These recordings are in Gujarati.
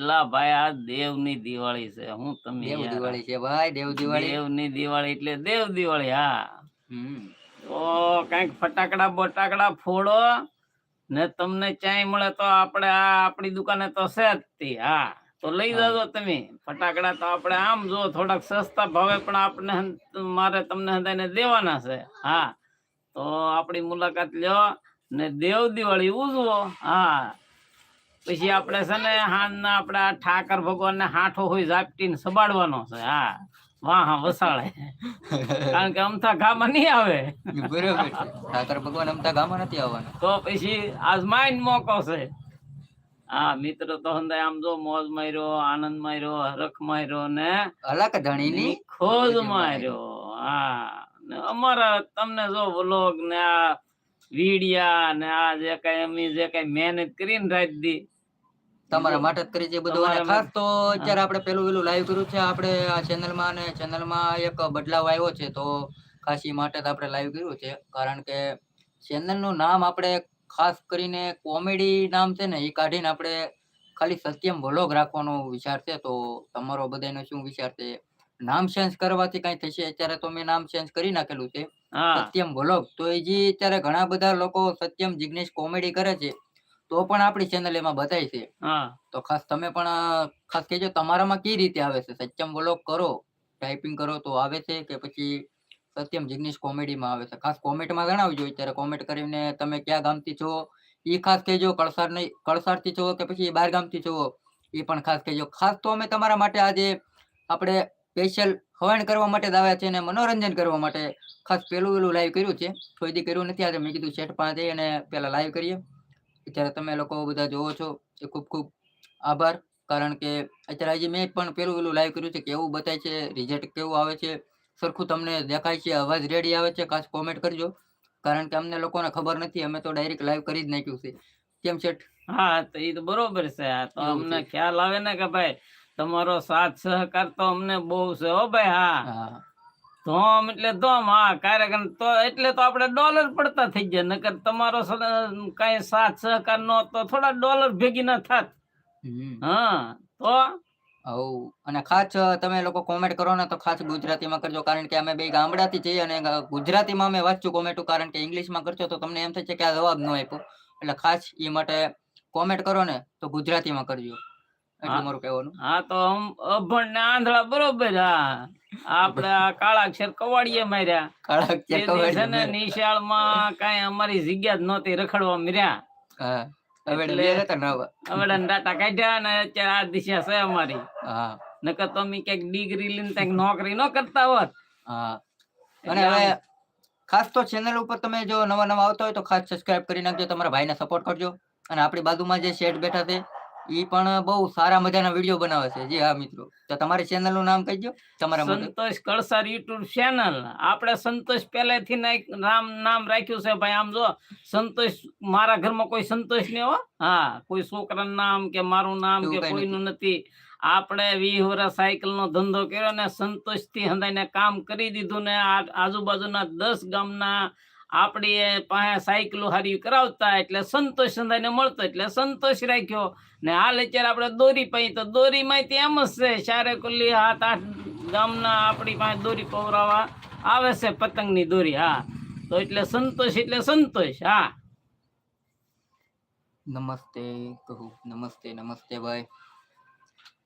એટલા ભાઈ આ દેવની દિવાળી છે. હું તમે દેવ દિવાળી છે ભાઈ દેવ દિવાળી. દેવની દિવાળી એટલે દેવ દિવાળી હા. તો કંઈક ફટાકડા બટાકડા ફોડો ને તમને ચાય મળે તો આપણે આ આપણી દુકાને તો છે જ તે હા. તો લઈ. જજો તમે. ફટાકડા તો આપણે આમ જો થોડાક સસ્તા ભાવે પણ આપણે મારે તમને હંધાઈને દેવાના છે હા. તો આપણી મુલાકાત લ્યો ને દેવ દિવાળી ઉજવો હા. પછી આપણે છે ને હાંજના આપણા ઠાકર ભગવાનને હાથો હોય ઝાપટીને સબાડવાનો છે હા. વાહ હા વસાળે. કારણ કે અમથા ગામાં નહીં આવે. બરોબર ઠાકર ભગવાન અમતા ગામમાં નથી આવવાના. તો પછી આજમાઈન મોકો છે. હા મિત્ર તો હંદાય આમ જો મોજ માર્યો આનંદ માર્યો હરખ માર્યો ને અલક ધણીની ખોજ માર્યો. હા. અમારા તમને જો વ્લોગ ને આ વિડિયા ને આ જે કઈ અમે જે કઈ મહેનત કરીને રાત દી. તમારા માટે કરી છે બધું. અને ખાસ તો અત્યારે આપણે પેલું પેલું લાઈવ કર્યું છે. આપણે આ ચેનલમાં અને ચેનલમાં એક બદલાવ આવ્યો છે. તો ખાસી માટે જ આપણે લાઈવ કર્યું છે. કારણ કે ચેનલનું નામ આપણે ખાસ કરીને કોમેડી નામ છે ને એ કાઢીને આપણે ખાલી સત્યમ વ્લોગ રાખવાનો વિચાર છે. તો તમારો બધાનો શું વિચાર છે? નામ ચેન્જ કરવાથી કઈ થશે? અત્યારે તો મેં નામ ચેન્જ કરી નાખેલું છે. સત્યમ વ્લોગ તો એ જે અત્યારે ઘણા બધા લોકો સત્યમ જિગ્નેશ કોમેડી કરે છે તો પણ આપણી ચેનલ એમાં બતાય છે. તો ખાસ તમે પણ ખાસ કહેજો તમારામાં કઈ રીતે આવે છે? સત્યમ વ્લોગ કરો. ટાઈપિંગ કરો તો આવે છે કે પછી સત્યમ જિગ્નેશ કોમેડીમાં આવે છે? ખાસ કોમેન્ટમાં જણાવજો અત્યારે. કોમેન્ટ કરીને તમે કયા ગામથી છો? એ ખાસ કહેજો કળસાર નહીં કળસારથી છો કે પછી બાર ગામથી છો? એ પણ ખાસ કહેજો. ખાસ તો અમે તમારા માટે આજે આપણે સ્પેશિયલ હવન કરવા માટે જ છે અને મનોરંજન કરવા માટે. ખાસ પેલું પેલું લાઈવ કર્યું છે. થોડી કર્યું નથી. આજે મેં કીધું સેટ પાસે અને પેલા લાઈવ કરીએ. અત્યારે તમે લોકો બધા જોવો છો. એ ખૂબ ખૂબ આભાર. કારણ કે અત્યારે આજે મેં પણ પેલું પેલું લાઈવ કર્યું છે કેવું બતાય છે રિઝલ્ટ કેવું આવે છે. સરખું તમને દેખાય છે. અવાજ રેડી આવે છે. ખાસ કોમેન્ટ કરજો. કારણ કે અમને લોકોને ખબર નથી. અમે તો ડાયરેક્ટ લાઈવ કરી જ નાખ્યું છે. કેમ છે? હા તો એ તો બરોબર છે. આ તો અમને. ખ્યાલ આવે ને કે ભાઈ તમારો સાથ સહકાર તો અમને બહુ છે હો ભાઈ હા. હા. ધોમ એટલે ધોમ હા કાર્યક્રમ તો એટલે તો આપણે ડોલર પડતા થઈ ગયા નકર તમારો કઈ સાથ સહકાર નો તો થોડા ડોલર ભેગી ના થાત. હા તો? હવ અને ખાસ તમે લોકો કોમેન્ટ કરો ને તો ખાસ ગુજરાતીમાં કરજો કારણ કે અમે બે ગામડાથી જઈએ અને ગુજરાતીમાં અમે વાંચું કોમેન્ટો કારણ કે ઇંગ્લિશમાં કરશો તો તમને એમ થશે કે આ જવાબ ન આપ્યો. એટલે ખાસ એ માટે કોમેન્ટ કરો ને તો ગુજરાતીમાં કરજો. મારું કહેવાનું. હા તો અમ અભણ ને આંધળા બરોબર હા. આપણે કાળા અક્ષર કવાડીએ માર્યા. કાળા અક્ષર કવાડી ને મેં. નિશાળમાં કઈ અમારી જગ્યા જ નહોતી રખડવા મળ્યા હા. હવે કાઢ્યા ને અત્યારે આ દિશા છે અમારી. હા. નકર તો અમે ક્યાંક ડિગ્રી લઈને ક્યાંક નોકરી ન કરતા હોત. હા. અને હવે ખાસ તો ચેનલ ઉપર તમે જો નવા નવા આવતા હોય તો ખાસ સબસ્ક્રાઇબ કરી નાખજો તમારા ભાઈને સપોર્ટ કરજો. અને આપણી બાજુમાં જે શેઠ બેઠા છે એ પણ બહુ સારા મજાના વીડિયો બનાવે છે. જી હા મિત્રો. તો તમારી ચેનલનું નામ કહીજો તમારા સંતોષ કળસાર યુટ્યુબ ચેનલ આપણે સંતોષ પહેલેથી નામ નામ રાખ્યું છે ભાઈ. આમ જો સંતોષ મારા ઘરમાં કોઈ સંતોષ નહીં હો. હા કોઈ છોકરાનું નામ કે મારું નામ કે કાંઈ કોઈનું નથી. આપણે વિહોરા સાયકલ નો ધંધો કર્યો ને સંતોષથી હંધાઈને કામ કરી દીધું ને આજુબાજુના દસ ગામના આપણી પાસે સાયકલો હારી કરાવતા એટલે સંતોષ હંધાઈને મળતો એટલે સંતોષ રાખ્યો. ને હાલ અત્યારે આપણે દોરી પાઈ, તો દોરી એમ જ છે ચારે કુલ્લી હાથ આઠ ગામના આપણી પાસે દોરી પવરાવા આવે છે પતંગની દોરી, હા. તો એટલે સંતોષ એટલે સંતોષ, હા. નમસ્તે, કહું, નમસ્તે નમસ્તે ભાઈ.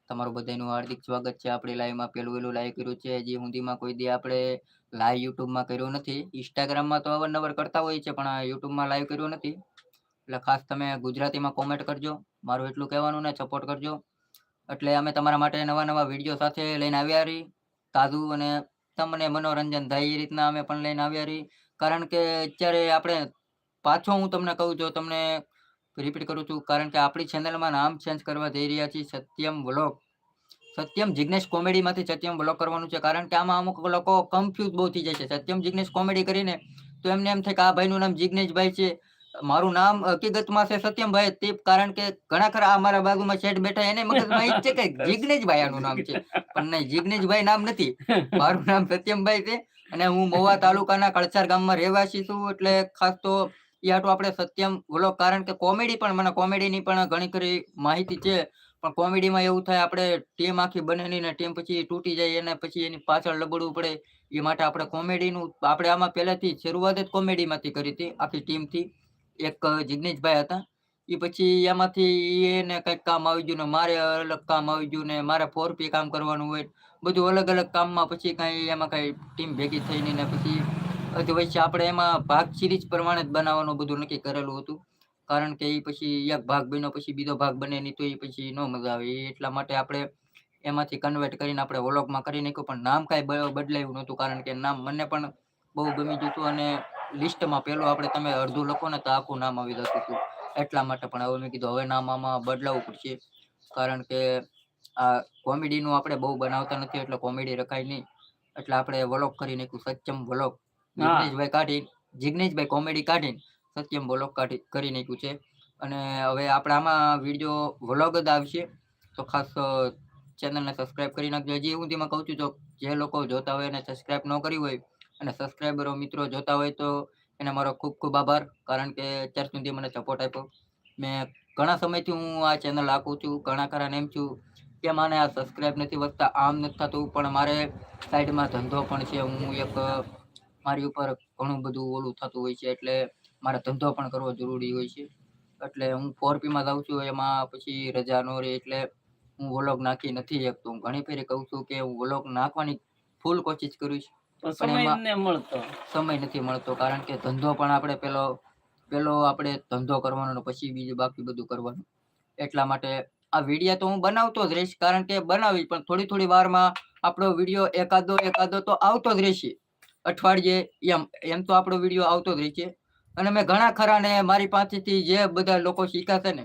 તમારું બધાનું હાર્દિક સ્વાગત છે. આપણી લાઈવમાં પેલું પેલું લાઈવ કર્યું છે. હજી સુધીમાં કોઈ દી આપણે લાઈવ યુટ્યુબમાં કર્યું નથી. ઇન્સ્ટાગ્રામમાં તો અવારનવાર કરતા હોય છે, પણ યુટ્યુબમાં લાઈવ કર્યું નથી. એટલે ખાસ તમે ગુજરાતીમાં કોમેન્ટ કરજો. મારું એટલું કહેવાનું ને સપોર્ટ કરજો. એટલે અમે તમારા માટે નવા નવા વીડિયો સાથે લઈને આવ્યા રહી તાજું અને તમને મનોરંજન થાય એ રીતના અમે પણ લઈને આવ્યા રહી કારણ કે અત્યારે આપણે પાછો હું તમને કહું છું તમને રિપીટ કરું છું, કારણ કે આપણી ચેનલમાં નામ ચેન્જ કરવા જઈ રહ્યા છીએ, સત્યમ વ્લોગ સત્યમ જિગ્નેશ કોમેડીમાંથી સત્યમ બ્લોક કરવાનું છે. કારણ કે આમાં અમુક લોકો કન્ફ્યુઝ બહુ થઈ છે. સત્યમ જિગ્નેશ કોમેડી કરીને તો એમને એમ થાય કે આ ભાઈનું નામ જિગ્નેશભાઈ છે. મારું નામ હકીકતમાં છે સત્યમભાઈ. તે કારણ કે ઘણા ખરા અમારા બાજુમાં શેઠ બેઠા એને મગજમાં છે કે જિગ્નેશભાઈ આનું નામ છે. પણ નહીં જિગ્નેશભાઈ નામ નથી. મારું નામ સત્યમભાઈ છે અને હું મહુવા તાલુકાના કળસાર ગામમાં રહેવાસી છું. એટલે ખાસ તો એ આટલું આપણે સત્યમ બોલો કારણ કે કોમેડી પણ મને કોમેડીની પણ ઘણી ખરી માહિતી છે. પણ કોમેડીમાં એવું થાય, આપણે ટીમ આખી બનેલી ને ટીમ પછી તૂટી જાય અને પછી એની પાછળ લબડવું પડે, એ માટે આપણે કોમેડીનું, આપણે આમાં પહેલાથી શરૂઆત જ કોમેડીમાંથી કરી હતી, આખી ટીમથી. એક જિગ્નેશભાઈ હતા. એ પછી એમાંથી એને કંઈક કામ આવી ગયું ને મારે અલગ કામ આવી ગયું ને મારે ફોર પી કામ કરવાનું હોય, બધું અલગ અલગ કામમાં પછી કાંઈ એમાં કાંઈ ટીમ ભેગી થઈને ને પછી હજુ વચ્ચે આપણે એમાં ભાગ સિરીઝ પ્રમાણે જ બનાવવાનું બધું નક્કી કરેલું હતું. કારણ કે એ પછી એક ભાગ બન્યો પછી બીજો ભાગ બને નહીં તો એ પછી ન મજા આવે. એ એટલા માટે આપણે એમાંથી કન્વર્ટ કરીને આપણે વ્લોગમાં કરી નાખ્યું પણ નામ કાંઈ બદલાયું નહોતું કારણ કે નામ મને પણ બહુ ગમી ગયું હતું અને લિસ્ટમાં પહેલું આપણે તમે અડધું લખો ને તો આખું નામ આવી જતું હતું. એટલા માટે પણ હવે મેં કીધું હવે નામ આમાં બદલાવવું પડશે. કારણ કે આ કોમેડીનું આપણે બહુ બનાવતા નથી એટલે કોમેડી રખાય નહીં. એટલે આપણે વ્લોગ કરી નાખ્યું સચમ વ્લોગ. જિગ્નેશભાઈ કાઢી જિગ્નેશભાઈ કોમેડી કાઢીને સત્યમ કાઢી, કરી નાખ્યું છે. અને હવે આપણે આમાં વીડિયો વ્લોગ જ આવશે. તો ખાસ ચેનલને સબસ્ક્રાઇબ કરી નાખજો. હજી હું તેમાં કહું છું, જો જે લોકો જોતા હોય અને સબસ્ક્રાઇબ ન કરી હોય, અને સબસ્ક્રાઇબરો મિત્રો જોતા હોય તો એને મારો ખૂબ ખૂબ આભાર. કારણ કે અત્યાર સુધી મને સપોર્ટ આપ્યો. મેં ઘણા સમયથી હું આ ચેનલ રાખું છું, ઘણા ખરા એમ છું કે મને આ સબસ્ક્રાઈબ નથી વધતા, આમ નથી થતું, પણ મારે સાઈડમાં ધંધો પણ છે. હું એક, મારી ઉપર ઘણું બધું ઓલું થતું હોય છે, એટલે મારે ધંધો પણ કરવો જરૂરી હોય છે. એટલે હું ફોર પીમાં જાઉં છું એમાં પછી રજા ન રહે એટલે હું વ્લોગ નાખી નથી શકતો. હું ઘણી ફેરી કહું છું કે હું વ્લોગ નાખવાની ફૂલ કોશિશ કરું છું. પણ એમાં- મળતો. સમય નથી મળતો કારણ કે ધંધો પણ આપણે પેલો પેલો આપણે ધંધો કરવાનો પછી બીજું બાકી બધું કરવાનું. એટલા માટે આ વીડિયો તો હું બનાવતો જ રહીશ કારણ કે બનાવી પણ થોડી થોડી વારમાં આપણો વીડિયો એકાદો એકાદો તો આવતો જ રહેશે. અઠવાડિયે એમ એમ તો આપણો વીડિયો આવતો જ રહેશે અને મેં ઘણા ખરાને મારી પાસેથી જે બધા લોકો શીખાશે ને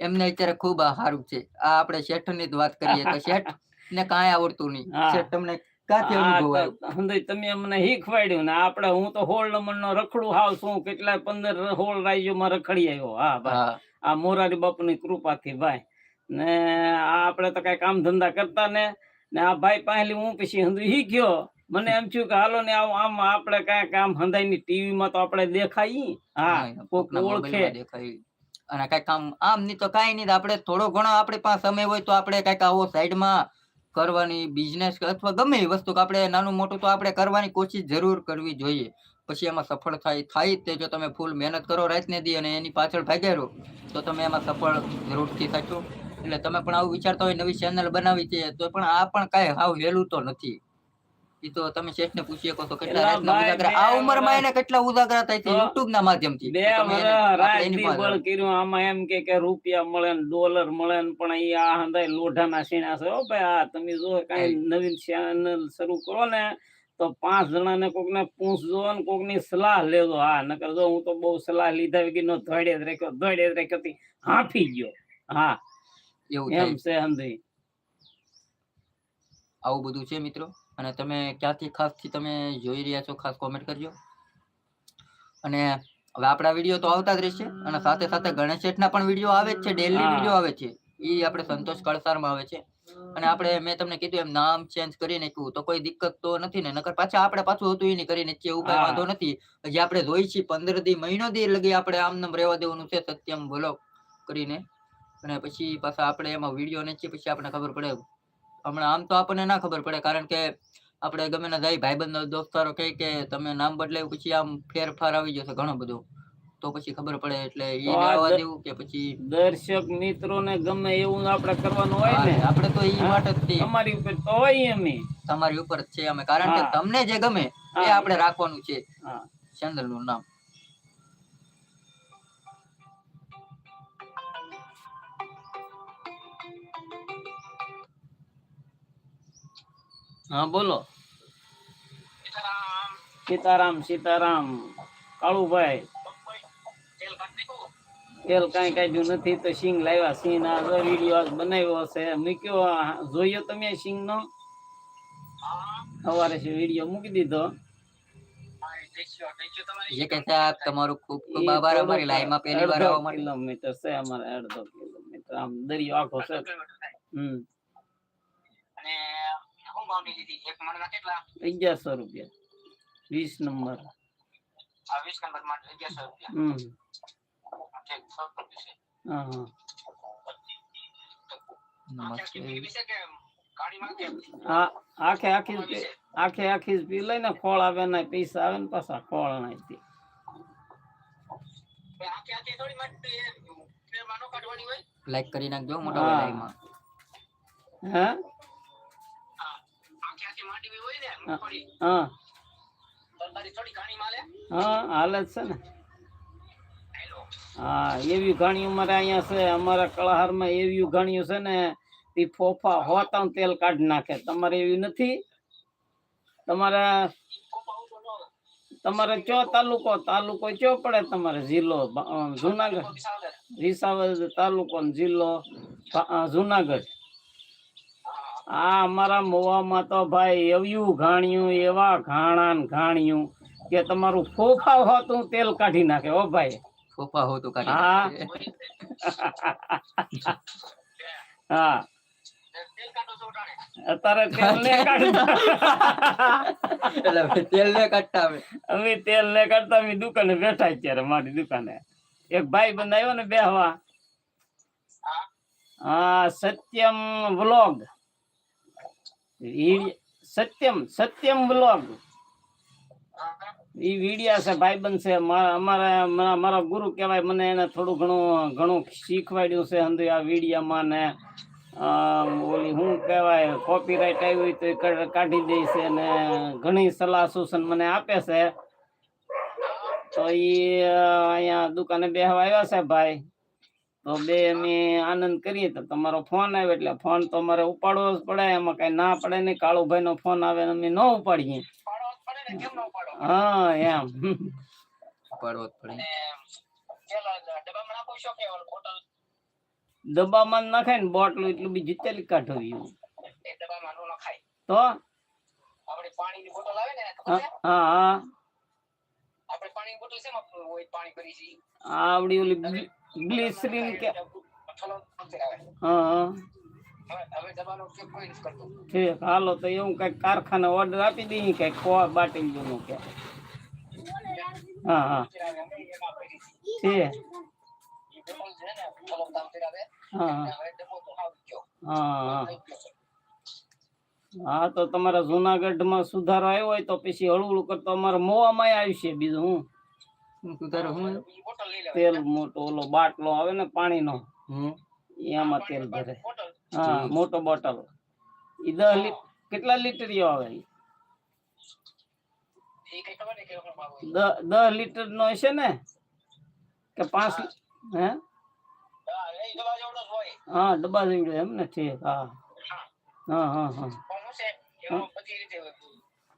એમને અત્યારે ખૂબ સારું છે. આ આપણે શેઠની જ વાત કરીએ તો શેઠ ને કાંઈ આવડતું નહીં. શેઠ તમને ક્યાંથી આ અનુભવ આવ્યો? તમે અમને શીખવાડ્યું ને આપણે હું તો હોળ નંબર નો રખડું હાવ શું કેટલા પંદર હોળ રાજ્યોમાં રખડી આવ્યો. હા ભાઈ. આ મોરારી બાપુની કૃપાથી ભાઈ. ને આ આપણે તો કઈ કામ ધંધા કરતા ને ને આ ભાઈ પહેલી હું પછી હંધુ શીખ્યો મને એમ થયું કે હાલો ને આવું આમ આપણે કાંઈ કામ હંધાઈ ની ટીવી માં તો આપણે દેખાઈ હા કોક ઓળખે. દેખાય. અને કઈ કામ આમ ની તો કઈ નહીં આપણે થોડો ઘણો આપણી પાસે સમય હોય તો આપણે કંઈક આવો સાઈડમાં કરવાની બિઝનેસ અથવા ગમે એ વસ્તુ કે આપણે નાનું મોટું તો આપણે કરવાની કોશિશ જરૂર કરવી જોઈએ. પછી એમાં સફળ થાય થાય તે જો તમે ફૂલ મહેનત કરો રાતને દી અને એની પાછળ ભાગ્યા રહો તો તમે એમાં સફળ જરૂરથી થશો. એટલે તમે પણ આવું વિચારતા હોય નવી ચેનલ બનાવી છે તો પણ આ પણ કાંઈ હાવ વહેલું તો નથી. ઈ તો તમે શેઠને પૂછી શકો તો કેટલા રાતના ઉજાગરા આ ઉંમરમાં એને કેટલા ઉજાગરા થાય છે? યુટ્યુબ ના માધ્યમથી. બે તો તમે એને- વર્ષ આપણે રાત એની દી પાસે બળ કર્યું. આમાં એમ કે કે રૂપિયા મળે ને ડોલર મળે ને પણ ઈ આ હંધાય લોઢાના સીણા છે. ભાઈ આ તમે જો કઈ નવીન ચેનલ શરૂ કરો ને તો પાંચ જણાને કોક ને પૂછજો ને કોકની સલાહ લેજો. હા નકર જો હું તો બહુ સલાહ લીધા વગર નો ધોડે જ રાખ્યો. ધોડે જ રાખ્યો હાફી ગયો. હા. એવું એમ છે હંધાઈ આવું બધું છે મિત્રો? અને તમે ક્યાંથી ખાસથી તમે જોઈ રહ્યા છો ખાસ કોમેન્ટ કરજો. અને હવે આપણા વીડિયો તો આવતા જ રહેશે અને સાથે સાથે ગણેશ શેઠના પણ વીડિયો આવે જ છે ડેલી વીડિયો આવે છે. એ આપણે સંતોષ કળસારમાં આવે છે. અને આપણે મેં તમને કીધું એમ નામ ચેન્જ કરી નાખ્યું તો કોઈ દિક્કત તો નથી ને નકર પાછા આપણે પાછું હતું એ નહીં કરી નાખીએ એવું કઈ વાંધો નથી. હજી આપણે જોઈ છીએ પંદર દી મહિનો દી લગી આપણે આમ નામ રહેવા દેવાનું છે સત્યમ બોલો કરીને. અને પછી પાછા આપણે એમાં વીડિયો નાખીએ પછી આપણે ખબર પડે હમણાં આમ તો આપણને ના ખબર પડે કારણ કે આપણે ગમે ના જાય ભાઈબંધ દોસ્તારો કહે કે તમે નામ બદલાયું પછી આમ ફેરફાર આવી જશે ઘણો બધો. તો પછી ખબર પડે એટલે એ આવવા દેવું કે પછી દર્શક મિત્રો ને ગમે એવું આપણે કરવાનું હોય ને આપણે તો એ માટે જ. તમારી ઉપર તો હોય એમ તમારી ઉપર જ છે અમે કારણ કે તમને જે ગમે એ આપણે રાખવાનું છે. હા. ચેનલનું નામ. હા બોલો. સીતારામ. સીતારામ કાળુભાઈ. તેલ કઈ કાઢ્યું નથી તો સિંગ લાવ્યા. સિંહ ના વીડિયો બનાવ્યો છે મૂક્યો જોયો તમે સિંગ નો સવારે છે વીડિયો મૂકી દીધો. જે તમારું ખૂબ ખૂબ આભાર અમારી લાઈવમાં પહેલી વાર આવવા માટે. કિલોમીટર છે અમારે અડધો કિલોમીટર. આમ દરિયો આખો છે. હમ. શું ભાવની લીધી એક મણના કેટલા અગિયારસો રૂપિયા વીસ નંબર આ વીસ નંબર માટે અગિયારસો રૂપિયા હમ ઠીક સૌ છે હા હા આખે આખી આખે આખી પી લઈ ને ખોળ આવે ને પૈસા આવે ને પાછા ખોળ નાખી લાઈક કરી નાખજો મોટા લાઈવમાં હા હા. હા. હાલે જ છે ને. હા એવી ઘાણીઓ અમારે અહીંયા છે. અમારા કળહારમાં એવી ઘાણીઓ છે ને એ ફોફા હોતા તેલ કાઢી નાખે. તમારે એવી નથી? તમારે તમારે ચો તાલુકો? તાલુકો ચો પડે તમારે? જિલ્લો જુનાગઢ. વિસાવદર તાલુકો જિલ્લો જુનાગઢ. આ અમારા મોવામાં તો ભાઈ એવું ઘાણ્યું એવા ઘાણા ને ઘાણ્યું કે તમારું ફોફા હોતું તેલ કાઢી નાખે ઓ ભાઈ. ફોફા હોતું કાઢી હા. હા. અત્યારે તેલ ને કાઢતા તેલ ને કાઢતા અમે. તેલ ને કાઢતા અમે દુકાને બેઠા અત્યારે મારી દુકાને. એક ભાઈ બંધ આવ્યો ને બેહવા. હા સત્યમ વ્લોગ. સત્યમ સત્યમ બ્લોગ ઈ વિડિયા છે, ભાઈબંધ છે. મારા અમારા મારા ગુરુ કહેવાય, મને એને થોડું ઘણું ઘણું શીખવાડ્યું છે અંદર આ વિડિયામાં ને. ઓલી શું કહેવાય કોપીરાઇટ આવી હોય તો એ કાઢી દે છે ને ઘણી સલાહ સૂચન મને આપે છે. તો ઈ અહીંયા દુકાને બેહવા આવ્યા છે, ભાઈ. તો બે અમે આનંદ કરીએ તો તમારો ફોન આવ્યો એટલે ફોન તો અમારે ઉપાડવો જ પડે એમાં કઈ ના પડે ને કાળુભાઈ નો ફોન આવે અમે ન ઉપાડીએ. હા એમ. ઉપાડવો જ પડે. ડબ્બામાં નખાય ને બોટલું એટલું બીજું તેલી એવું તો? હા હા. હા આવડી ઓલી ગ્લિસરીન કે હા હા. ઠીક હાલો તો એવું કંઈક કારખાને ઓર્ડર આપી દઈએ કંઈક કોવા બાટી નું કે. હા હા. ઠીક. હા હા. હા હા. હા તો તમારા જુનાગઢમાં સુધારો આવ્યો હોય તો પછી હળવું કરતો અમારે મોવામાં આવશે બીજું હું? શું સુધારો હું તેલ મોટો ઓલો બાટલો આવે ને પાણીનો હમ. એમાં તેલ ભરે. હા મોટો બોટલ. ઈ દસ લીટ કેટલા લીટરીઓ આવે ઈ? દ- દસ લીટર નો હશે ને? કે પાંચ લી- હે? હા ડબ્બા જેવડો એમ ને? ઠીક હા. હા. હા હા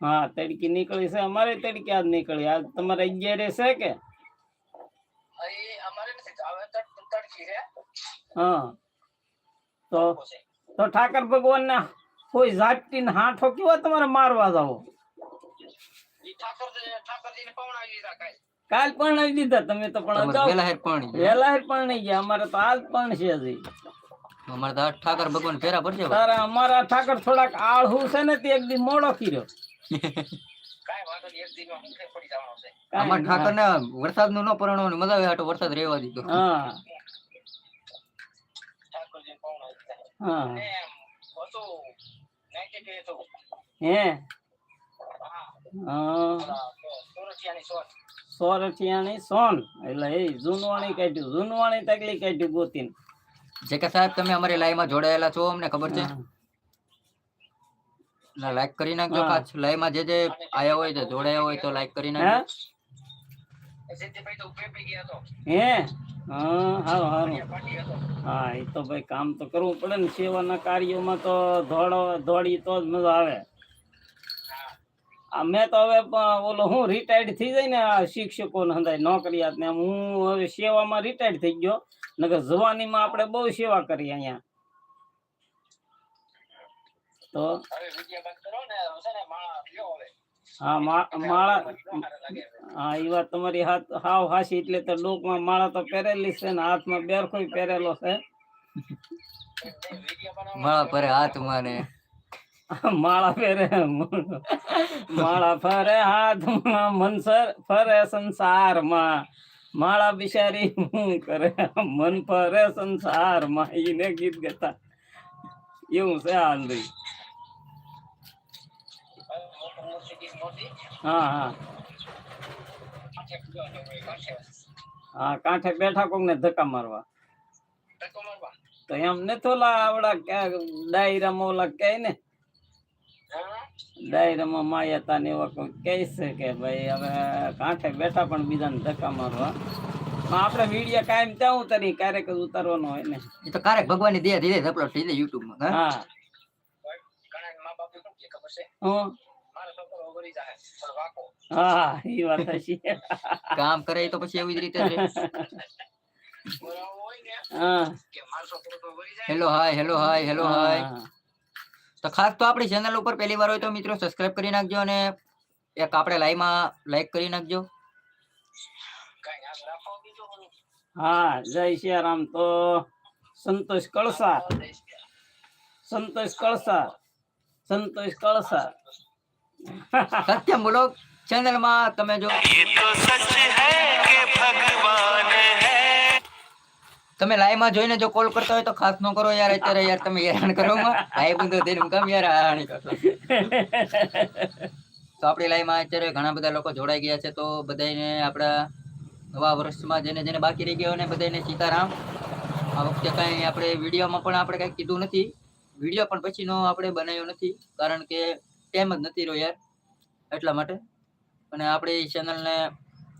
હા તડકી નીકળી છે. અમારે તડકી આજ નીકળી. આજ તમારે અગિયારે છે કે? હા. તો તો ઠાકર ભગવાન ના કોઈ જાટતી ને હાથો કેવો તમારે મારવા જાવ? કાલ. પણ દીધા? તમે તો પણ પેલા પાણી પણ નહીં ગયા અમારે તો આજ પણ છે હજી. અમારે તો ઠાકર ભગવાન ફેરા પડશે. તારા અમારા ઠાકર થોડાક આળહુ છે ને તે એક દી મોડો કર્યો. અમાર ઠાકર ને વરસાદનું ન પરણવાનું મજા આવે વરસાદ રહેવા દીધો હા. હા. હે? હા. સોન. એટલે એ જૂનવાણી કાઢ્યું. જૂનવાણી તકલી કાઢ્યું ગોતીને. જે કે સાહેબ તમે અમારી લાઈવમાં જોડાયેલા છો અમને ખબર છે. હા. લાઈક કરી નાખજો હા. પાછ લાઈવમાં જે જે આયા હોય તો જોડાયા હોય તો લાઈક કરી હે? નાખજો હે હા હારું હા એ તો ભાઈ કામ તો કરવું પડે ને. સેવાના કાર્યોમાં તો તો જ મજા આવે. આ મેં તો હવે ઓલો હું રિટાયર્ડ થઈ જાય ને આ શિક્ષકો ને હંધાય નોકરિયાત ને હું હવે સેવામાં રિટાયર્ડ થઈ ગયો. નકર જવાનીમાં આપણે બહુ સેવા કરી અહીંયા. તો હા માળા હા એ વાત તમારી હાથ હાવ હાસી એટલે તો ડોકમાં માળા તો પહેરેલી છે ને હાથમાં બેરખો પહેરેલો છે. માળા પરે હાથમાં ને. માળા ફેરે માળા ફરે હાથમાં મનસર ફરે સંસારમાં. માળા બિચારી શું કરે? મન ફરે સંસારમાં. એને ગીત ગાતા. એવું છે હાલ ભાઈ. હા હા. હા કાંઠે બેઠા કોક ને ધક્કા મારવા. તો એમ ને થોલા આવડા ડાયરામાં ઓલા કે ને. ડાયરામાં માયાતા ને એવા કોઈ કહે છે કે ભાઈ હવે કાંઠે બેઠા પણ બીજાને ધક્કા મારવા. પણ આપણે વીડિયો કાયમ ત્યાં ઉતરી ક્યારેક ઉતારવાનો હોય ને. એ તો ક્યારેક ભગવાનની દયા ધીરે અપલોડ થઈ જાય યુટ્યુબમાં હા? હા. હું. હા એ વાત કામ કરે તો પછી એવી જ રીતે hello hi hello hi hello hi. તો ખાસ તો આપણી ચેનલ ઉપર પહેલી વાર હોય તો મિત્રો સબસ્ક્રાઇબ કરી નાખજો અને એક આપણે લાઈવમાં લાઈક કરી નાખજો. હા જય સિયારામ તો સંતોષ કળસા સંતોષ કળસા સંતોષ કળસા સત્યમ બોલો ચેનલમાં તમે જો તમે લાઈવમાં જોઈને જો કોલ કરતા હોય તો ખાસ ન કરો યાર અત્યારે યાર તમે હેરાન કરો ભાઈ બંધો થઈને કામ યાર હેરાન કરશો તો આપણી લાઈવમાં અત્યારે ઘણા બધા લોકો જોડાઈ ગયા છે તો બધાને આપણા નવા વર્ષમાં જેને જેને બાકી રહી ગયો ને બધાને સીતારામ આ વખતે કાંઈ આપણે વિડીયોમાં પણ આપણે કાંઈ કીધું નથી. વીડિયો પણ પછીનો આપણે બનાવ્યો નથી કારણ કે ટાઈમ જ નથી રહ્યો યાર એટલા માટે. અને આપણે એ ચેનલને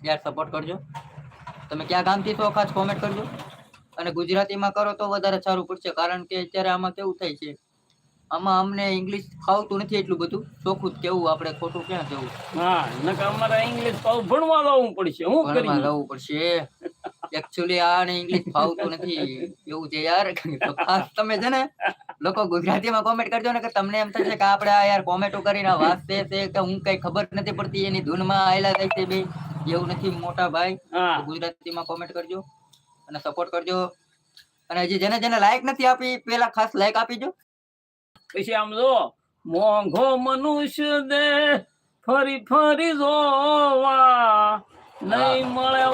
યાર સપોર્ટ કરજો. તમે ક્યાં ગામથી છો ખાસ કોમેન્ટ કરજો. અને ગુજરાતીમાં કરો તો વધારે સારું પડશે કારણ કે અત્યારે આમાં કેવું થાય છે આમાં અમને ઇંગ્લિશ ફાવતું નથી એટલું બધું. ચોખ્ખું કેવું આપણે ખોટું ક્યાં કેવું હા નકર અમારે ઇંગ્લિશ ભણવા લાવવું પડશે હું ભણવા લાવવું પડશે. એકચ્યુઅલી આને ઇંગ્લિશ ફાવતું નથી. એવું છે યાર ખાસ તમે છે ને લોકો ગુજરાતીમાં કોમેન્ટ કરજો ને કે તમને એમ થશે કે આપણે આ યાર કોમેન્ટો કરીને વાંચતે છે કે હું કઈ ખબર નથી પડતી એની ધૂનમાં આયલા થાય છે બે એવું નથી મોટા ભાઈ. ગુજરાતીમાં કોમેન્ટ કરજો અને સપોર્ટ કરજો. અને હજી જેને જેને લાઈક નથી આપી પેલા ખાસ લાઈક આપી પછી આમ જો મોંઘો મનુષ્ય દે ફરી ફરી જોવા. નહીં મળે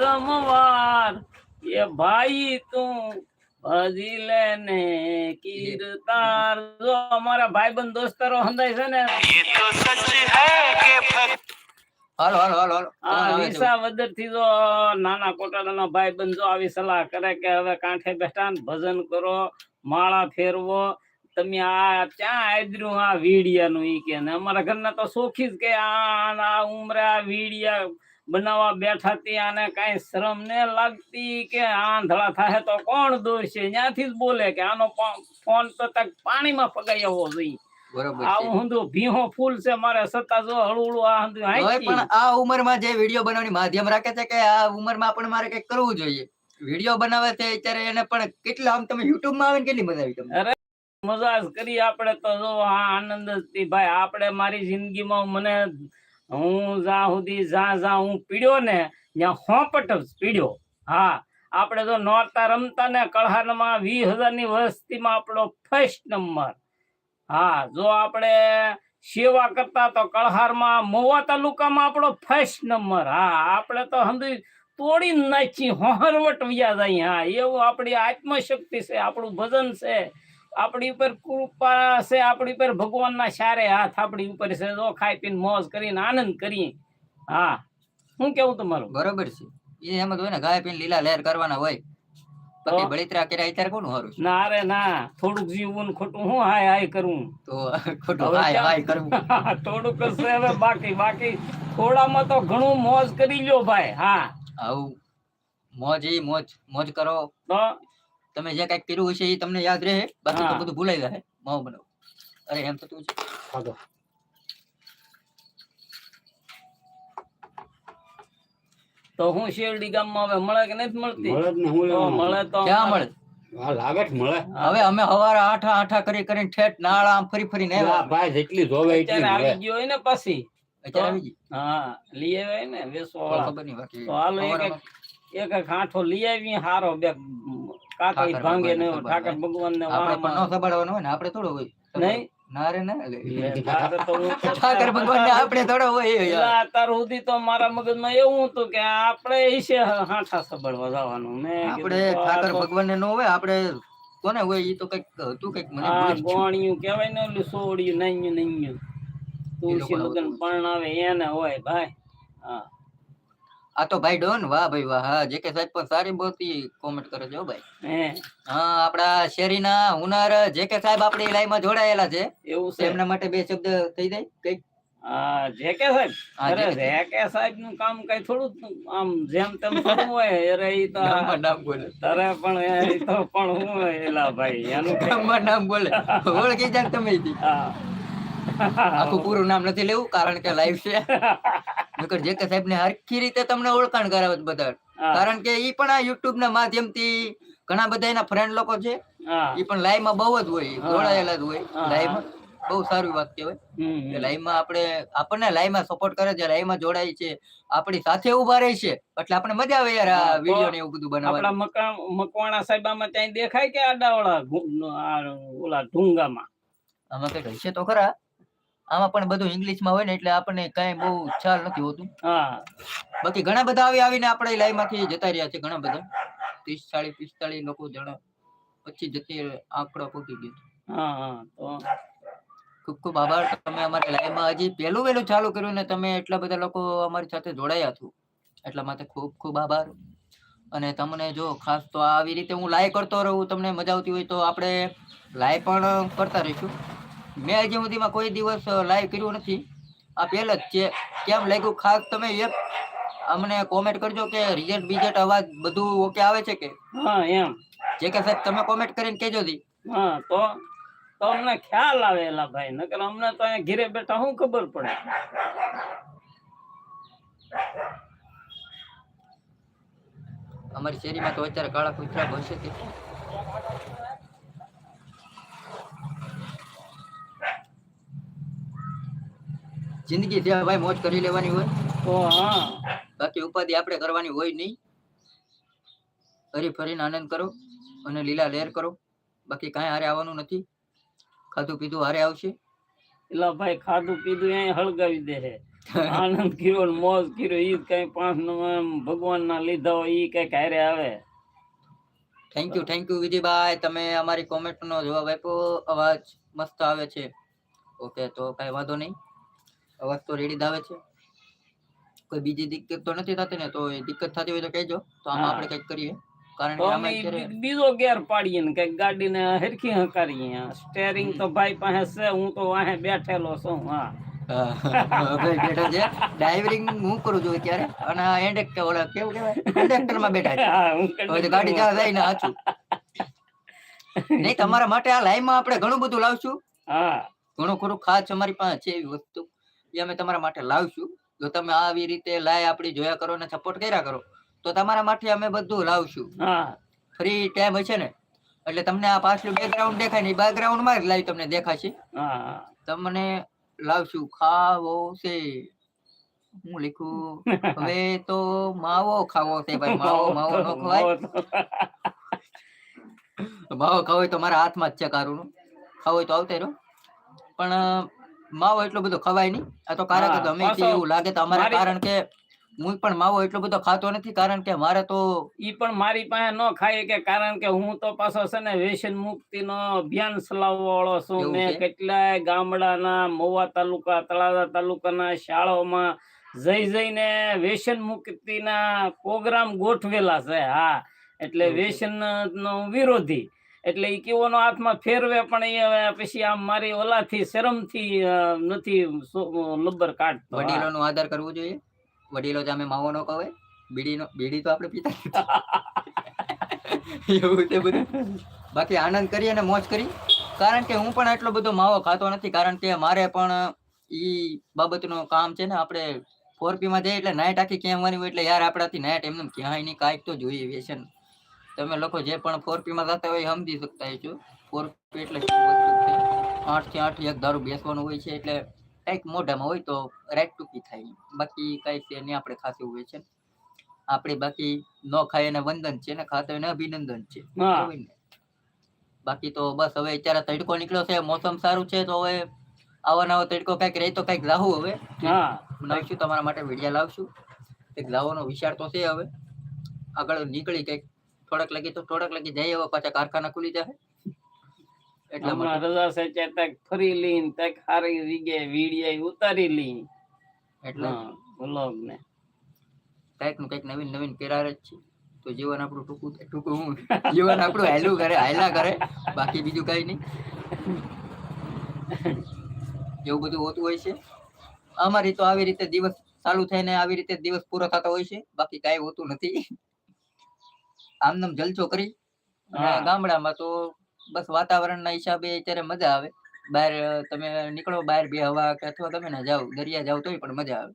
રમવાર. એ ભાઈ તું ભજી લે ને કીર્તાર. જો અમારા ભાઈબંધ દોસ્તારો હંદાય છે ને. હાલો હાલો હાલો હાલો. આ ફોન આવે છે. વિસા વદરથી જો નાના કોટાડાના ભાઈબંધ જો આવી સલાહ કરે કે હવે કાંઠે બેઠા ને ભજન કરો માળા ફેરવો તમે આ ક્યાં આદર્યું આ વીડિયા નું ઈ કે ને? અમારા ઘરના તો સોખી જ કે આ ઉમરા ઉમરે આ વીડિયા બનાવવા બેઠા તી આને કાંઈ શરમ ને લાગતી કે આંધળા થાય તો કોણ દોરશે? ત્યાંથી જ બોલે કે આનો ફોન તો તક પાણીમાં પગાવ્યો જોઈએ. આવું વીડિયો બનાવવાની માધ્યમ રાખે છે કે આ ઉંમરમાં પણ મારે કંઈક કરવું જોઈએ. વીડિયો બનાવે છે અત્યારે એને પણ કેટલા આમ તમે યુટ્યુબમાં આવીને કેટલી મજા આવી તમને? મજા કરી આપણે તો આનંદથી ભાઈ આપણે મારી જિંદગીમાં મને હું જ્યાં સુધી જ્યાં જ્યાં હું પીડ્યો ને, ત્યાં હોપટ પીડ્યો. હા, આપણે જો નોરતા રમતા ને કળહારમાં વીસ હજારની વસ્તીમાં આપણો ફર્સ્ટ નંબર હા, જો આપણે સેવા કરતા તો કળહારમાં મોવા તાલુકામાં આપણો ફર્સ્ટ નંબર હા, આપણે તો સમજી તોડી નાખી, હોહરવટ વ્યા જાય. હા, એવું આપણી આત્મશક્તિ છે, આપણું ભજન છે. આપણી ઉપર કૃપા છે આપણી ઉપર ભગવાનના સારે હાથ આપણી ઉપર છે. જો ખાઈ પીને મોજ કરીને આનંદ કરીએ. હા. શું કેવું તમારું? બરોબર છે. એ એમ જ હોય ને ગાય પીને લીલા લહેર કરવાના હોય. પછી બળિતરા કર્યા અત્યારે કોનું સારું ના અરે ના. થોડુંક જીવવું ખોટું હું હાય હાય કરવું તો ખોટું હાય હાય કરવું. થોડુંક હવે. બાકી બાકી થોડામાં તો ઘણું મોજ કરી લ્યો ભાઈ. હા. આવું. મોજ ઈ મોજ મોજ કરો. તો? તમે જે કંઈક કર્યું હશે એ તમને યાદ રહે બાકી તો બધું ભૂલાઈ જાય. માવો બનાવો. અરે એમ થતું છે તો. હું શેરડી ગામમાં હવે મળે કે નથી મળતી? મળે ને હું તો મળે તો ક્યાં મળે આ મળે. હવે અમે હવારે આઠા આઠા કરી કરીને ઠેઠ નાળા આમ ફરી ફરીને આ ભાઈ જેટલી જોવે એટલી આવી ગયો હોય ને પછી. અત્યારે આવી ગઈ? હા લઈ આવ્યા ને વેસો વાળા ખબર નહીં બાકી હાલો એક એક એક આંઠો લઈ આવી હારો બે કાકા ભાંગે ને ઠાકર ભગવાન ને આપણે પણ ન સબડવાનો હોય ને આપણે થોડો હોય. નહીં. ના રે ના લે. તારે તો હું તો ઠાકર ભગવાન ને આપણે થોડો હોય એ યાર. પેલા અત્યાર સુધી તો મારા મગજમાં એવું હતું કે આપણે હાંઠા સબળવા જવાનું. ને આપણે ઠાકર ભગવાન ને ન હોય આપણે કોને હોય એ તો કંઈક હતું કંઈક મને. ગોણિયું કહેવાય ને ઓલું સોડિયું નૈયું નૈયું. તુલસી લગન પરણાવે એને હોય ભાઈ. હા. આ તો ભાઈ ડોન વાહ ભાઈ વાહ. હા જે કે સાહેબ પણ સારી બહુતી કોમેન્ટ કરે છે ભાઈ. હા. આપડા શેરીના હુનર જે કે સાહેબ આપણી લાઈનમાં જોડાયેલા છે. એવું છે. એમના માટે બે શબ્દ થઈ જાય કંઈક? હા જે કે સાહેબ. અરે જે કે જે સાહેબનું કામ કઈ થોડું આમ જેમ તેમ થોડું હોય અરે ઈ તો નામ બોલે. તારે પણ એ તો પણ હું એલા ભાઈ એનું કામ નામ બોલે. ઓળખી જાય તમે હા. આખું પૂરું નામ નથી લેવું કારણ કે લાઈવ છે. નકર જે કે સાહેબ ને હરખી રીતે તમને ઓળખાણ કરાવે બધા. કારણ કે ઈ પણ આ યુટ્યુબ ના માધ્યમથી ઘણા બધા એના ફ્રેન્ડ લોકો છે. ઈ પણ લાઈવમાં બહુ જ હોય જોડાયેલા જ હોય. લાઈવમાં બહુ સારું વાત કહેવાય. કે હમ. લાઈવમાં આપણે આપણને લાઈવમાં સપોર્ટ કરે છે લાઈવમાં જોડાય છે. આપણી સાથે ઊભા રહે છે. એટલે આપણે મજા આવે યાર આ વીડિયો ને એવું બધું બનાવવા આપણા મકા મકવાણા સાહેબ આમાં ત્યાં દેખાય કે આડાવાળા ઓલા ઢુંગામાં? આમાં કઈ હશે તો ખરા. આમાં પણ બધું ઇંગ્લિશમાં હોય ને એટલે આપણને કઈ બહુ ખ્યાલ નથી હોતું. હા. બાકી ઘણા બધા આવી આવીને આપણે લાઈવમાંથી જતા રહ્યા છે ઘણા બધા. ત્રીસ ચાલીસ પિસ્તાળીસ લોકો જણા પછી જતી આંકડો પહોંચી ગયો. હા હા તો. ખૂબ ખૂબ આભાર. તમે અમારી લાઈવમાં હજી પહેલું વહેલું ચાલુ કર્યું ને તમે એટલા બધા લોકો અમારી સાથે જોડાયા છો. એટલા માટે ખૂબ ખૂબ આભાર. અને તમને જો ખાસ તો આવી રીતે હું લાઈવ કરતો રહું તમને મજા આવતી હોય તો આપણે લાઈવ પણ કરતા રહીશું. મેં હજી સુધીમાં કોઈ દિવસ લાઈવ કર્યું નથી. આ પહેલ જ છે. કેમ લાગ્યું? ખાસ તમે એક અમને કોમેન્ટ કરજો કે રિઝલ્ટ બીજેટ અવાજ બધું ઓકે આવે છે કે? હા એમ. જે કે સાહેબ તમે કોમેન્ટ કરીને કહેજો દી હા તો તો અમને ખ્યાલ આવે એલા ભાઈ. નકર અમને તો અહીંયા ઘીરે બેઠા શું ખબર પડે? અમારી શેરીમાં તો અત્યારે કાળા કૂતરા ભસે જિંદગી છે ભાઈ મોજ કરી લેવાની હોય. બાકી ઉપાધિ આપણે કરવાની હોય નહીં. હરી ફરીને આનંદ કરો અને લીલા લહેર કરો. બાકી કાંઈ હારે આવવાનું નથી. ખાધું પીધું હારે આવશે. એટલે ભાઈ ખાધું પીધું અહીંયા હળગાવી દે છે આનંદ કર્યો મોજ કર્યો ઈ કઈ પાંચ ભગવાન ના લીધા હોય ઈ કંઈક હારે આવે. થેન્ક યુ થેન્ક યુ વિધિભાઈ તમે અમારી કોમેન્ટ નો જવાબ આપ્યો. અવાજ મસ્ત આવે છે. ઓકે તો કઈ વાંધો નહીં. અવાજ તો રેડી આવે છે. કોઈ બીજી દિક્કત તો નથી થતી ને તો એ દિક્કત થતી હોય તો કહેજો. તો આમાં આપણે કંઈક કરીએ. કારણ કે અમે બીજો ગેર પાડીએ ને કંઈક ગાડીને હરખી હકારીએ સ્ટેરિંગ તો ભાઈ પાસે છે હું તો વાહે બેઠેલો છું હા. હા, ભાઈ બેઠા છે. ડ્રાઇવિંગ હું કરું છું અત્યારે? અને આ ઓલા કેવું કહેવાય? કંડક્ટરમાં બેઠા છે. ગાડી જ્યાં જાય ને હાચું. નહીં તમારા માટે આ લાઈવમાં આપણે ઘણું બધું લાવશું. હા. ઘણું ખરું ખાસ અમારી પાસે છે એવી વસ્તુ. એ અમે તમારા માટે લાવશું. જો તમે આવી રીતે લાય આપણી જોયા કરો ને સપોર્ટ કર્યા કરો તો તમારા માટે અમે બધું લાવશું. ફ્રી ટાઈમ હશે ને? એટલે તમને આ પાછલું બેકગ્રાઉન્ડ દેખાય ને બેકગ્રાઉન્ડમાં જ લાઈવ તમને દેખાશે. તમને લાવશું. ખાવો છે. હું લીખું? હવે તો માવો ખાવો છે ભાઈ. માવો માવો નો ખવાય. માવો ખાવો તો મારા હાથમાં જ છે કારું ખાવો તો આવતે રહ્યો પણ માવો એટલો બધો ખવાય નહીં. આ તો કારણ કે પાછો એવું લાગે તો અમારે કારણ કે હું પણ માવો એટલો બધો ખાતો નથી કારણ કે મારે તો ઈ પણ મારી પાસે ન ખાય કે કારણ કે હું તો પાછો છે ને વ્યસન મુક્તિ નો અભિયાન ચલાવવા વાળો છું. મેં કેટલાય ગામડાના મોવા તાલુકા તળાજા તાલુકાના શાળાઓમાં જઈ જઈને વ્યસન મુક્તિના પ્રોગ્રામ ગોઠવેલા છે. હા એટલે વ્યસન નો વિરોધી. એટલે એ કેવોનો હાથમાં ફેરવે પણ એ પછી આમ મારી ઓલાથી શરમથી નથી લબ્બર કાઢતો. વડીલોનો આદર કરવો જોઈએ. વડીલો જામે માવો નો કહે બીડીનો, બીડી તો આપણે પીતા એવું તે બધું. બાકી આનંદ કરી અને મોજ કરી કારણ કે હું પણ એટલો બધો માવો ખાતો નથી. કારણ કે મારે પણ ઈ બાબતનું કામ છે ને, આપણે ફોરમાં જઈએ એટલે નાઇટ આખી ક્યાં વાની હોય એટલે યાર આપણાથી નાઇટ એમને ક્યાંય નહીં, કાંઈક તો જોઈએ વ્યસન તમે લોકો જે પણ ફોર પી માં જતા હોય સમજી શકતા છો. ફોર પી એટલે શું વસ્તુ આઠ એક દારૂ બેસવાનું હોય છે એટલે કંઈક મોઢામાં હોય તો રાઈટ ટૂંકી થાય. બાકી કઈ છે નહીં આપણે ખાસું હોય છે. આપણે બાકી ન ખાય એને વંદન છે ને ખાતા એને અભિનંદન છે? બાકી તો બસ હવે અત્યારે તડકો નીકળ્યો છે મોસમ સારું છે તો હવે આવો નવો તડકો કંઈક રહી તો કંઈક લાવું હવે. લાવશું તમારા માટે વિડિયા લાવશું. કંઈક લાવવાનો વિચાર તો છે હવે. આગળ નીકળી કંઈક થોડાક લગી તો થોડાક લગી જાય એવા પાછા કારખાના ખુલી જશે. એટલે હમણાં રજા છે કે તક ફરી લીન તક હારી રીગે વીડિયો ઉતારી લી એટલે. હા ને કંઈકનું કંઈક નવીન નવીન કેરાર જ છે. તો જીવન આપણું ટૂંકું ટૂંકું હું. જીવન આપણું હેલું કરે હાયલા કરે બાકી બીજું કઈ નહીં. એવું બધું હોતું હોય છે. અમારી તો આવી રીતે દિવસ ચાલુ થઈને આવી રીતે દિવસ પૂરો થતો હોય છે. બાકી કાંઈ હોતું નથી. આમનામ જલચો કરી ગામડામાં તો બસ વાતાવરણના હિસાબે અત્યારે મજા આવે. બહાર તમે નીકળો બહાર બે હવા કે અથવા તમે ના જાઓ દરિયા જાઓ તોય પણ મજા આવે.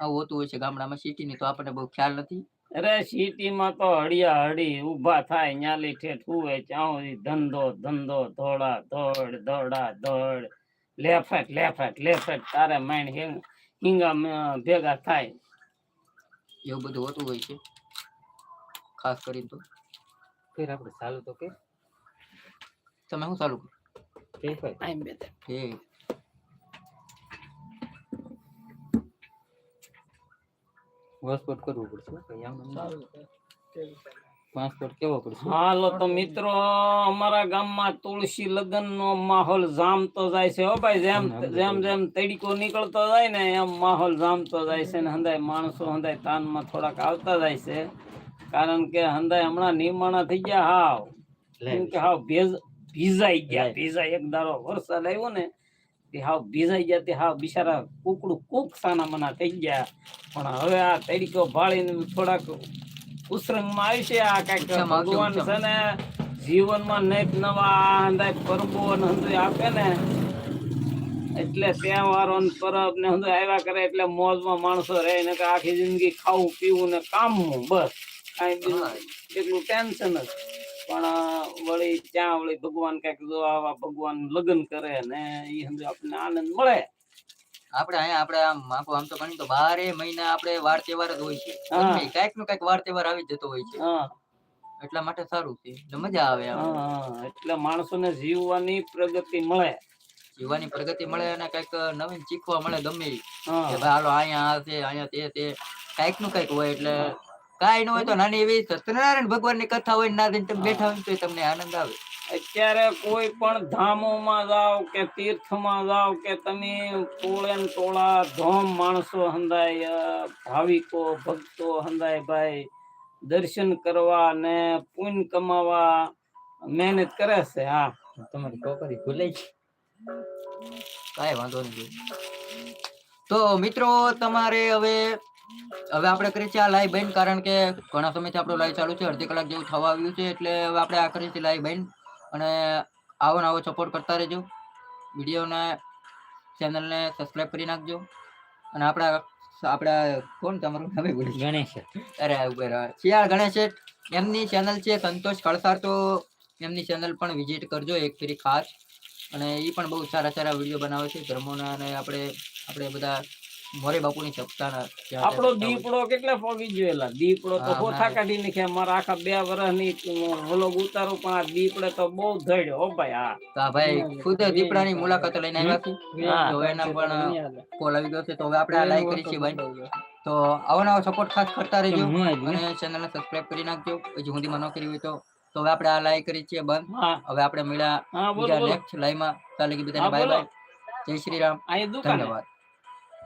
આવું હોતું હોય છે ગામડામાં સિટીની તો આપણને બહુ ખ્યાલ નથી. અરે સિટીમાં તો હળિયા હળી ઊભા થાય ન્યાલી ઠેઠ હુવે ચાઉરી ધંધો ધંધો ધોળા ધોળ ધોળા ધોળ. લેફટ લેફટ લેફટ તારે માઇન્ડ હિંગા ભેગા થાય. એવું બધું હોતું હોય છે. ખાસ કરીને તો. ફેર આપણે ચાલુ તો કે? તમે શું ચાલુ. હે. પાસપોર્ટ કરવું પડશે પાસપોર્ટ કેવો પડશે? હાલો તો મિત્રો અમારા ગામમાં તુલસી લગ્ન નો માહોલ જામતો જાય છે હો ભાઈ જેમ જેમ જેમ તડીકો નીકળતો જાય ને એમ માહોલ જામતો જાય છે ને હંદાય માણસો હંધાય તાનમાં થોડાક આવતા જાય છે. કારણ કે હંદાય હમણાં નિમાણા થઈ ગયા હાવ. કેમ કે હાવ ભેજ ભીજાઈ ગયા ભીજા ભીજાઈ એક દારો વરસાદ આવ્યો ને તે હાવ ભીજાઈ ગયા તે હાવ બિચારા કુકડું કુક સાના મના થઈ ગયા. પણ હવે આ તડીકો ભાળીને થોડાક ઉસરંગમાં આવી છે આ કંઈક ભગવાન છે ને જીવનમાં નેક નવા હંદાય પરબો ને હંદાય આપે ને એટલે તહેવારો પરબ ને આવ્યા કરે એટલે મોજમાં માણસો રહે ને આખી જિંદગી ખાવું પીવું ને કામવું બસ. કાંઈ એટલું ટેન્શન જ. પણ વળી ત્યાં વળી ભગવાન કંઈક જો આવા ભગવાન લગ્ન કરે ને એ સમજો આપણને આનંદ મળે. આપણે અહીંયા આપણે આમ આપો આમ તો ગણી તો બારે મહિના આપણે વાર તહેવાર જ હોય છે. કંઈકનું કંઈક વાર તહેવાર આવી જતો હોય છે. હા. એટલા માટે સારું છે. મજા આવે. એટલે માણસોને જીવવાની પ્રગતિ મળે. જીવવાની પ્રગતિ મળે અને કંઈક નવીન શીખવા મળે ગમે. કે ભાઈ હાલો અહીંયા આ છે અહીંયા તે તે કંઈકનું કંઈક હોય એટલે કાંઈ ન હોય તો નાની એવી સત્યનારાયણ ભગવાનની કથા હોય ને ના તમે બેઠા હોય તો તમને આનંદ આવે. અત્યારે કોઈ પણ ધામોમાં જાઓ કે તીર્થમાં જાઓ કે તમે ટોળે ટોળા ધોમ માણસો હંધાય ભાવિકો ભક્તો હંધાય ભાઈ દર્શન કરવા ને પુણ્ય કમાવા મહેનત કરે છે હા. તમારી છોકરી ભૂલે છે. કાંઈ વાંધો નથી તો મિત્રો તમારે હવે હવે આપણે કરીએ છીએ આ લાઈવ બેન કારણ કે ઘણા સમયથી આપણો લાઈવ ચાલુ છે અડધી કલાક જેવું થવા આવ્યું છે એટલે હવે આપણે આ કરીએ છીએ લાઈવ બેન અને આવો ને આવો સપોર્ટ કરતા રહેજો. વિડીયોને ચેનલને સબસ્ક્રાઈબ કરી નાખજો. અને આપણા આપણા કોણ તમારું નામે ભૂલી. ગણેશ. અરે રહો. શિયાળ ગણેશ એમની ચેનલ છે સંતોષ કળસાર તો એમની ચેનલ પણ વિઝિટ કરજો એક ફેરી ખાસ. અને એ પણ બહુ સારા સારા વીડિયો બનાવે છે. ધર્મોના અને આપણે આપણે બધા મોરે બાપુની ત્યાં આપણો દીપડો કેટલા પોગી જોયેલા દીપડો તો હોથા કાઢી નાખ્યા મારા આખા બે વર્ષની વ્લોગ ઉતારો પણ આ દીપડે તો બહુ ધડ્યો હો ભાઈ હા. તો ભાઈ ખુદ દીપડાની મુલાકાત લઈને આવ્યા તો એના પણ કોલ આવી ગયો છે. તો હવે આપણે આ લાઈક કરી છે ભાઈ. તો આવો નવો સપોર્ટ ખાસ કરતા રહેજો. અને ચેનલને સબસ્ક્રાઇબ કરી નાખજો. હજી હું ન કરી હોય તો તો હવે આપણે આ લાઈક કરી છે બંધ. હવે આપણે મળ્યા બીજા નેક્સ્ટ લાઈવમાં લગી હા બધાને બાય બાય જય શ્રી રામ. ધન્યવાદ.